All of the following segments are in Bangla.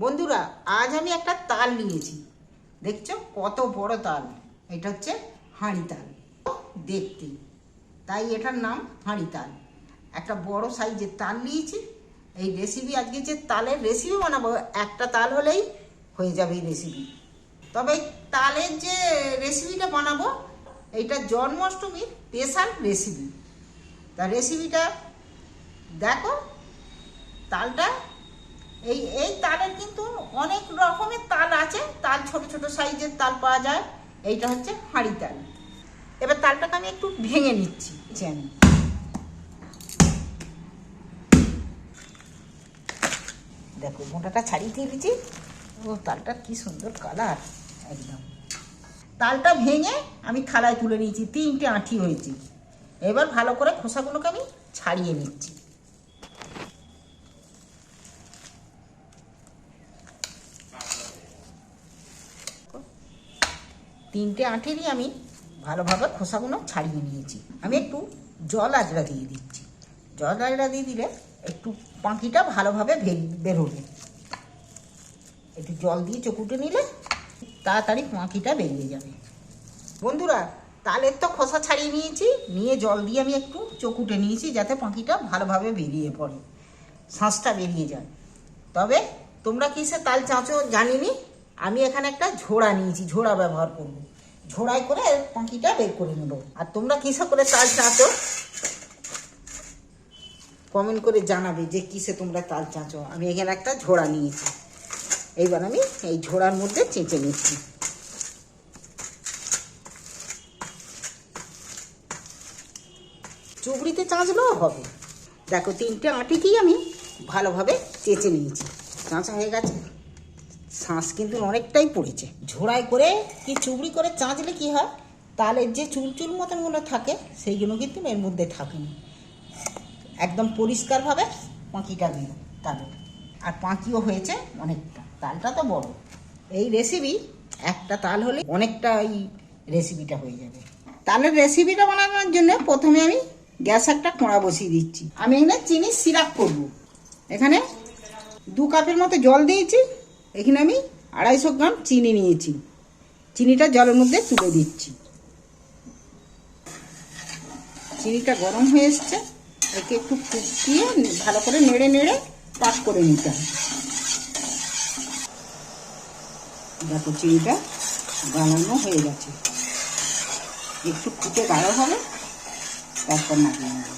বন্ধুরা, আজ আমি একটা তাল নিয়েছি। দেখছ? কত বড় তাল। এটা হচ্ছে হাঁড়ি তাল। দেখতে। তাই এটার নাম হাঁড়ি তাল। একটা বড় সাইজের তাল নিয়েছি। এই রেসিপি আজকে যে তালের রেসিপি বানাবো, একটা তাল হলেই হয়ে যাবে এই রেসিপি তবে তালের যে রেসিপিটা বানাবো, এইটা জন্মাষ্টমীর স্পেশাল রেসিপি তা রেসিপিটা দেখো। তালটা এই এই তালের কিন্তু অনেক রকমের তাল আছে। তাল ছোট ছোট সাইজের তাল পাওয়া যায়। এইটা হচ্ছে হাঁড়ি তাল। এবার তালটাকে আমি একটু ভেঙে নিচ্ছি আমি দেখো, মোটাটা ছাড়িয়ে দিয়ে দিচ্ছি। ও, তালটা কি সুন্দর কালার একদম। তালটা ভেঙে আমি থালায় তুলে নিয়েছি, তিনটে আঁঠি হয়েছে। এবার ভালো করে খোসাগুলোকে আমি ছাড়িয়ে নিচ্ছি। তিনটে আঁটেরই আমি ভালোভাবে খোসাগুলো ছাড়িয়ে নিয়েছি। আমি একটু জল আজরা দিয়ে দিচ্ছি। জল আজরা দিয়ে দিলে একটু পাখিটা ভালোভাবে বেরোবে। একটু জল দিয়ে চকুটে নিলে তাড়াতাড়ি পাখিটা বেরিয়ে যাবে। বন্ধুরা, তালের তো খোসা ছাড়িয়ে নিয়েছি। নিয়ে জল দিয়ে আমি একটু চকুটে নিয়েছি যাতে পাখিটা ভালোভাবে বেরিয়ে পড়ে। শ্বাসটা বেরিয়ে যায়। তবে তোমরা কিসে তাল চাঁচো জানিনি? আমি এখানে একটা ঝোড়া নিয়েছি, ঝোড়া ব্যবহার করব। ঝোড়ায় করে পাখিটা বের করে নেব আর তোমরা কিসে করে তাল চাঁচো? কমেন্ট করে জানাবে যে কিসে তোমরা তাল চাঁচো। আমি এখানে একটা ঝোড়া নিয়েছি। এইবার আমি এই ঝোড়ার মধ্যে চেঁচে নিচ্ছি। চুবড়িতে চাঁচলেও হবে। দেখো তিনটে আটিকেই আমি ভালোভাবে চেঁচে নিয়েছি। চাঁচা হয়ে গেছে। শ্বাস কিন্তু অনেকটাই পড়েছে। ঝোড়াই করে কি চুবড়ি করে চাঁচলে কি হয়? তালের যে চুলচুল মতনগুলো থাকে, সেইগুলো কিন্তু এর মধ্যে থাকেনি। একদম পরিষ্কারভাবে পাঁকিটা দিল তালে আর পাঁকিও হয়েছে অনেকটা। তালটা তো বড়। এই রেসিপি একটা তাল হলে অনেকটা এই রেসিপিটা হয়ে যাবে। তালের রেসিপিটা বানানোর জন্য প্রথমে আমি গ্যাস একটা কোঁড়া বসিয়ে দিচ্ছি। আমি এখানে চিনি সিরাপ করব। এখানে দু কাপের মতো জল দিয়েছি। এখানে আমি আড়াইশো গ্রাম চিনি নিয়েছি। চিনিটা জলের মধ্যে তুলে দিচ্ছি। চিনিটা গরম হয়ে এসছে। একে একটু ফুটিয়ে ভালো করে নেড়ে নেড়ে পাক করে নিতে হবে। দেখো চিনিটা গালানো হয়ে গেছে। একটু ফুটে গাঢ় হবে, তারপর নামিয়ে নেব।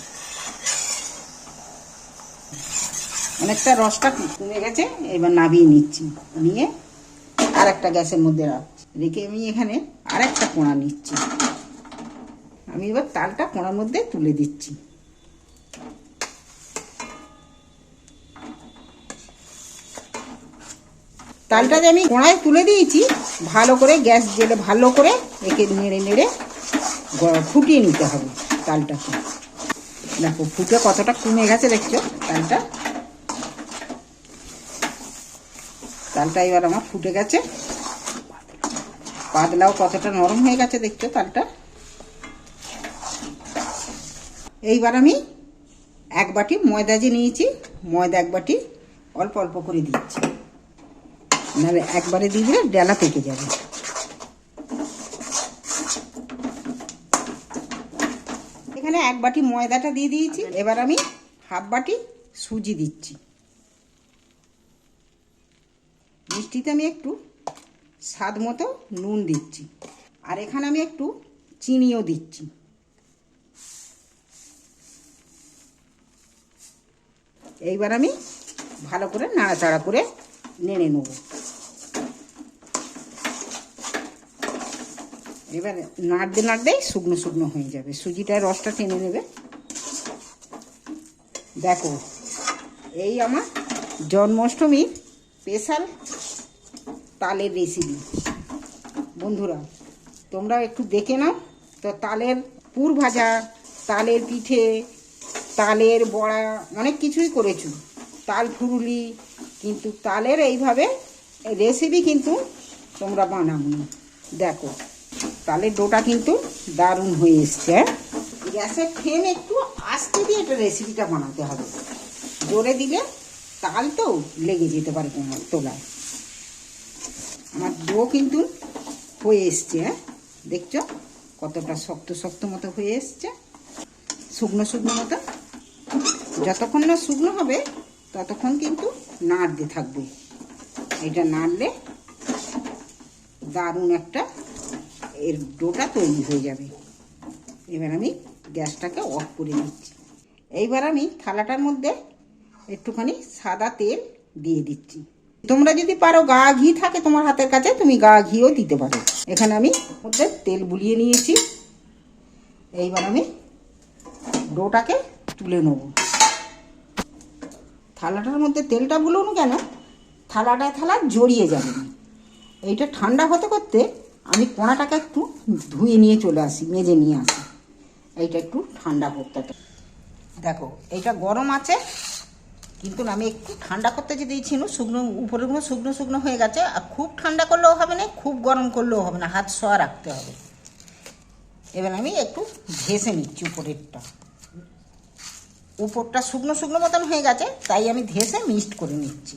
অনেকটা রসটা কমে গেছে, এবার নামিয়ে নিচ্ছি। নিয়ে আর একটা গ্যাসের মধ্যে রাখছি। রেখে আমি এখানে আর একটা কোঁড়া নিচ্ছি। আমি এবার তালটা কোঁড়ার মধ্যে তুলে দিচ্ছি। তালটা যে আমি কোঁড়ায় তুলে দিয়েছি, ভালো করে গ্যাস জেলে ভালো করে একে নেড়ে নেড়ে ফুটিয়ে নিতে হবে তালটাকে। দেখো, ফুটে কতটা কমে গেছে দেখছ? তালটা তালটা এবার আমার ফুটে গেছে। পাতলাও কতটা নরম হয়ে গেছে দেখছ তালটা। এইবার আমি এক বাটি ময়দা যে নিয়েছি, ময়দা এক বাটি অল্প অল্প করে দিচ্ছি। নাহলে একবারে দিয়ে দিলে ডেলা পেকে যাবে। এখানে এক বাটি ময়দাটা দিয়ে দিয়েছি। এবার আমি হাফ বাটি সুজি দিচ্ছি। মিষ্টিতে আমি একটু স্বাদ মতো নুন দিচ্ছি। আর এখানে আমি একটু চিনিও দিচ্ছি। এইবার আমি ভালো করে নাড়াচাড়া করে নেড়ে নেব। এবার নাড়তে নাড়তেই শুকনো শুকনো হয়ে যাবে। সুজিটায় রসটা টেনে নেবে। দেখো, এই আমার জন্মাষ্টমীর স্পেশাল তালের রেসিপি বন্ধুরা, তোমরা একটু দেখে নাও। তো তালের পুর ভাজা, তালের পিঠে, তালের বড়া, অনেক কিছুই করেছ। তাল ফুরুলি, কিন্তু তালের এইভাবে রেসিপি কিন্তু তোমরা বানাবো না দেখো, তালের ডোটা কিন্তু দারুণ হয়ে এসছে হ্যাঁ? গ্যাসের ফ্লেম একটু আস্তে দিয়ে এটা রেসিপিটা বানাতে হবে। জোরে দিলে তাল তো লেগে যেতে পারে তোমার তোলায়। আমার ডো কিন্তু হয়ে এসছে হ্যাঁ? দেখছ? কতটা শক্ত শক্ত মতো হয়ে এসছে। শুকনো শুকনো মতো। যতক্ষণ না শুকনো হবে, ততক্ষণ কিন্তু নাড়তে থাকবে। এটা নাড়লে দারুণ একটা এর ডোটা তৈরি হয়ে যাবে। এবার আমি গ্যাসটাকে অফ করে দিচ্ছি। এইবার আমি থালাটার মধ্যে একটুখানি সাদা তেল দিয়ে দিচ্ছি। তোমরা যদি পারো গা ঘি থাকে তোমার হাতের কাছে, তুমি গা ঘিও দিতে পারো। এখানে আমি মধ্যে তেল বুলিয়ে নিয়েছি। এইবার আমি ডোটাকে তুলে নেব। থালাটার মধ্যে তেলটা বুলুন কেন? থালাটায় থালা জড়িয়ে যাবে না। এইটা ঠান্ডা হতে করতে আমি কোনাটাকে একটু ধুয়ে নিয়ে চলে আসি, মেজে নিয়ে আসি। এইটা একটু ঠান্ডা করতে দেখো, এইটা গরম আছে কিন্তু আমি একটু ঠান্ডা করতে যে দিয়েছি না, শুকনো উপরেগুলো শুকনো শুকনো হয়ে গেছে, আর খুব ঠান্ডা করলেও হবে না, খুব গরম করলেও হবে না, হাত শোয়া রাখতে হবে। এবার আমি একটু ঘেসে নিচ্ছি উপরেরটা। উপরটা শুকনো শুকনো মতন হয়ে গেছে, তাই আমি ধেসে মিক্সড করে নিচ্ছি।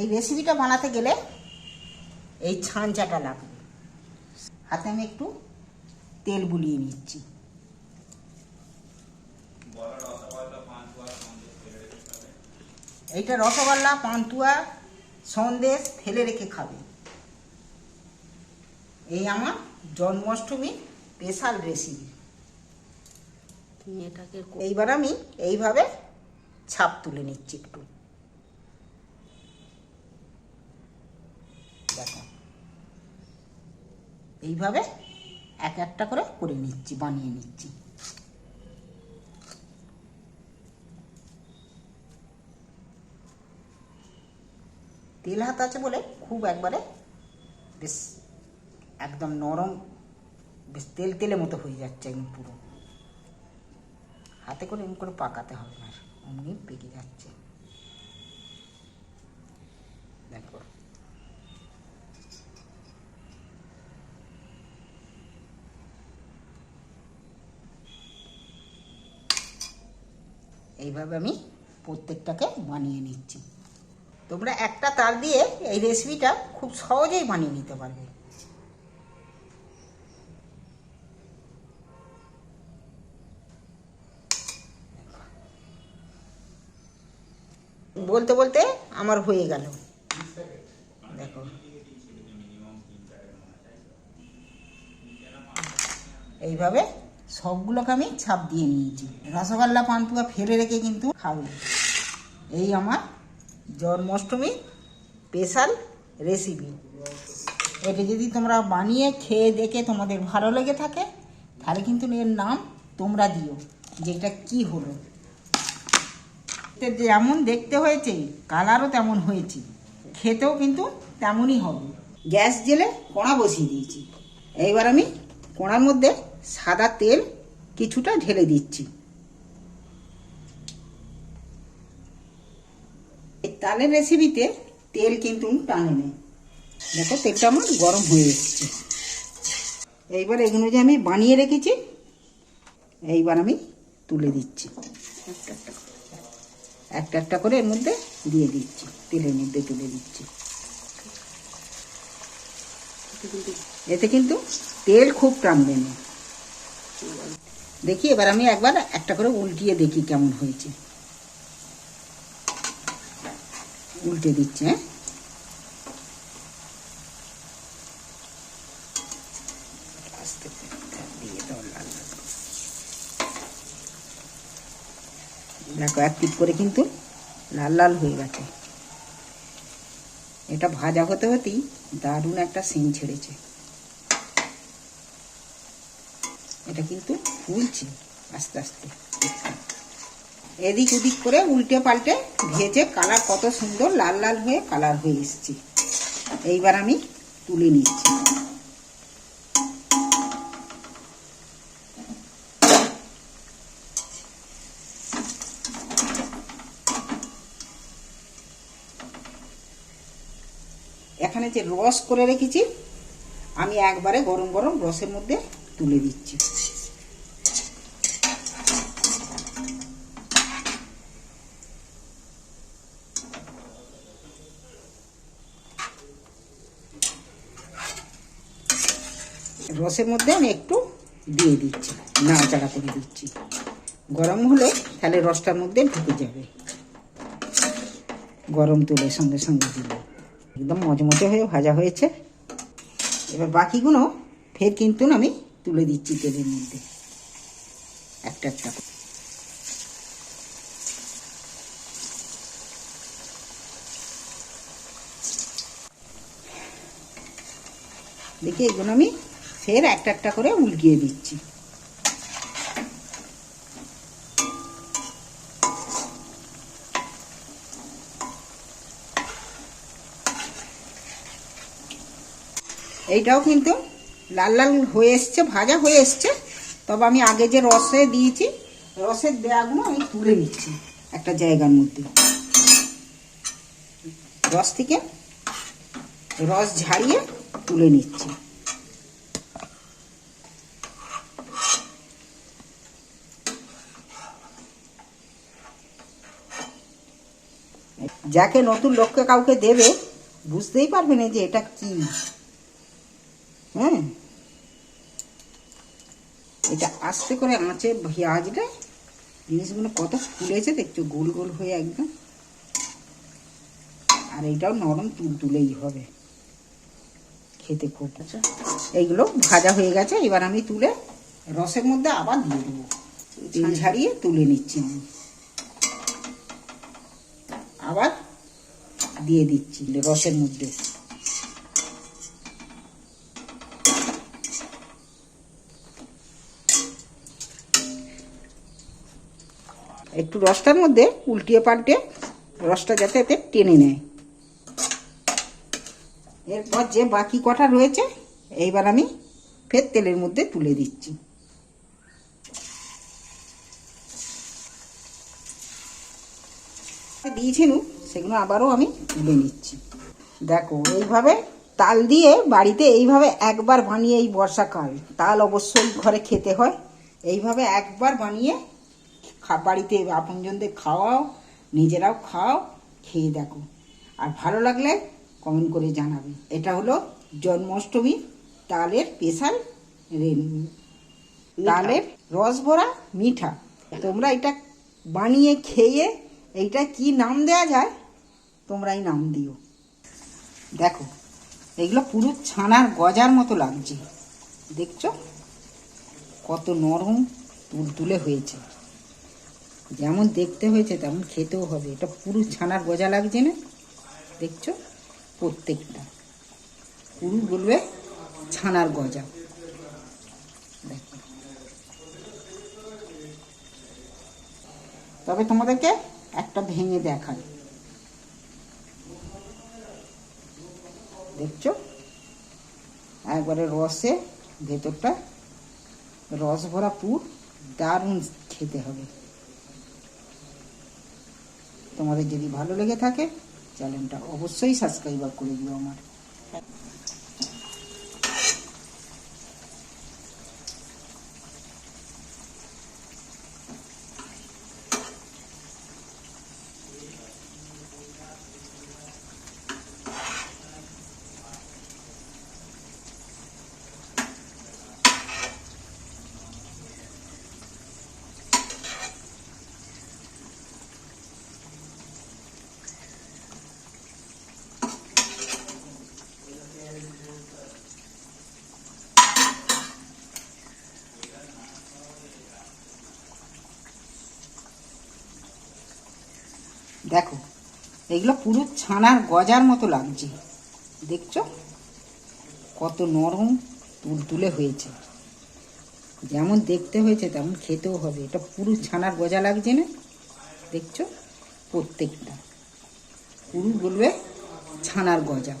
এই রেসিপিটা বানাতে গেলে এই ছাঁচাটা লাগবে। হাতে আমি একটু তেল বুলিয়ে নিচ্ছি। এইটা রসগোল্লা পান্তুয়া সন্দেশ ফেলে রেখে খাবে। এই আমার জন্মাষ্টমী স্পেশাল রেসিপি এটাকে এইবার আমি এইভাবে ছাপ তুলে নিচ্ছি একটু। দেখো। এইভাবে এক একটা করে করে নিচ্ছি বানিয়ে নিচ্ছি। তেল হাত আছে বলে খুব একবারে বেশ একদম নরম, বেশ তেল তেলে মতো হয়ে যাচ্ছে একদম পুরো। হাতে করে এমনি করে পাকাতে হবে না অমনি পেকে যাচ্ছে। দেখো। এইভাবে আমি প্রত্যেকটাকে বানিয়ে নিচ্ছি। তোমরা একটা তার দিয়ে এই রেসিপিটা খুব সহজেই বানিয়ে নিতে পারবে। বলতে বলতে আমার হয়ে গেল। দেখো। এইভাবে সবগুলোকে আমি ছাপ দিয়ে নিয়েছি। রসগোল্লা, পান্তুয়া ফেলে রেখে কিন্তু খাব। এই আমার জন্মাষ্টমী স্পেশাল রেসিপি। এটা যদি তোমরা বানিয়ে খেয়ে দেখে তোমাদের ভালো লেগে থাকে, তাহলে কিন্তু এর নাম তোমরা দিও, যে এটা কী হলো। যেমন দেখতে হয়েছে, কালারও তেমন হয়েছে, খেতেও কিন্তু তেমনই হবে। গ্যাস জেলে কড়া বসিয়ে দিয়েছি। এইবার আমি কড়ার মধ্যে সাদা তেল কিছুটা ঢেলে দিচ্ছি। তালের রেসিপিতে তেল কিন্তু টানে নেই দেখো, তেলটা আমার গরম হয়ে এসছে। এইবার এগুলো যে আমি বানিয়ে রেখেছি, এইবার আমি তুলে দিচ্ছি। একটা একটা করে। একটা একটা করে এর মধ্যে দিয়ে দিচ্ছি, তেলের মধ্যে তুলে দিচ্ছি। এতে কিন্তু তেল খুব টানবে না। দেখি, এবার আমি একবার একটা করে উল্টিয়ে দেখি কেমন হয়েছে। উল্টে দিচ্ছি হ্যাঁ? দেখো, এক পিট করে কিন্তু লাল লাল হয়ে গেছে। এটা ভাজা হতে হতেই দারুণ একটা সিন ছেড়েছে। এটা কিন্তু ফুলছে আস্তে আস্তে। এদিক ওদিক করে উল্টে পাল্টে ভেজে কালার কত সুন্দর, লাল লাল হয়ে কালার হয়ে এসছে। এইবার আমি তুলে নিচ্ছি। এখানে যে রস করে রেখেছি, আমি একবারে গরম গরম রসের মধ্যে তুলে দিচ্ছি। রসের মধ্যে আমি একটু দিয়ে দিচ্ছি, নাড়াচাড়া করে দিচ্ছি। গরম হলে তাহলে রসটার মধ্যে ঢুকে যাবে। গরম তুলে সঙ্গে সঙ্গে দিলে। একদম মজমজে হয়ে ভাজা হয়েছে। এবার বাকিগুলো ফের কিন্তু আমি তুলে দিচ্ছি তেলের মধ্যে। একটা একটা দেখি এগুলো আমি ফের একটা একটা করে উল্টিয়ে দিচ্ছি। এইটাও কিন্তু লাল লাল হয়ে এসছে, ভাজা হয়ে এসছে। তবে আমি আগে যে রসে দিয়েছি, রসের দেয়াগুলো আমি তুলে নিচ্ছি একটা জায়গার মধ্যে। রস থেকে রস ঝাড়িয়ে তুলে নিচ্ছি। যাকে নতুন লোককে কাউকে দেবে বুঝতেই পারবে না যে এটা কি। হ্যাঁ? এটা আস্তে করে আঁচে ভাজলে জিনিসগুলো কত ফুলেছে দেখছ গোল গোল হয়ে একদম। আর এইটাও নরম তুলতুলেই হবে। খেতে খুব এইগুলো ভাজা হয়ে গেছে এবার আমি তুলে রসের মধ্যে আবার দিয়ে দেবো। তেল ঝাড়িয়ে তুলে নিচ্ছি আমি। আবার দিয়ে দিচ্ছি রসের মধ্যে। একটু রসটার মধ্যে উল্টিয়ে পাল্টে রসটা যাতে এতে টেনে নেয়। এরপর যে বাকি কটা রয়েছে, এইবার আমি ফের তেলের মধ্যে তুলে দিচ্ছি। দিয়েছিল সেগুলো আবারও আমি তুলে নিচ্ছি। দেখো এইভাবে তাল দিয়ে বাড়িতে এইভাবে একবার বানিয়ে এই বর্ষাকাল তাল অবশ্যই ঘরে খেতে হয়। এইভাবে একবার বানিয়ে বাড়িতে আপনজনদের খাওয়াও নিজেরাও খাও খেয়ে দেখো। আর ভালো লাগলে কমেন্ট করে জানাবে। এটা হলো জন্মাষ্টমী তালের স্পেশাল তালের রস ভরা মিঠা। তোমরা এটা বানিয়ে খেয়ে এইটা কি নাম দেয়া যায়? তোমরাই নাম দিও। দেখো এগুলো পুরো ছানার গজার মতো লাগছে। দেখছ? কত নরম তুলতুলে হয়েছে। যেমন দেখতে হয়েছে, তেমন খেতেও হবে। এটা পুরো ছানার গজা লাগছে না? দেখছ? প্রত্যেকটা। পুরো বলবে ছানার গজা। দেখো। তবে তোমাদেরকে একটা ভেঙে দেখায়। দেখছ? একবারে রসে ভেতরটা, রস ভরা পুর, দারুণ খেতে হবে। তোমাদের যদি ভালো লেগে থাকে, চ্যানেলটা অবশ্যই সাবস্ক্রাইব করে দিও আমার। দেখো, এগুলো পুরো ছানার গজার মতো লাগছে। দেখছ? কত নরম তুলতুলে হয়েছে। যেমন দেখতে হয়েছে, তেমন খেতেও হবে। এটা পুরো ছানার গজা লাগছে না? দেখছ? প্রত্যেকটা। পুরো বলবে ছানার গজা।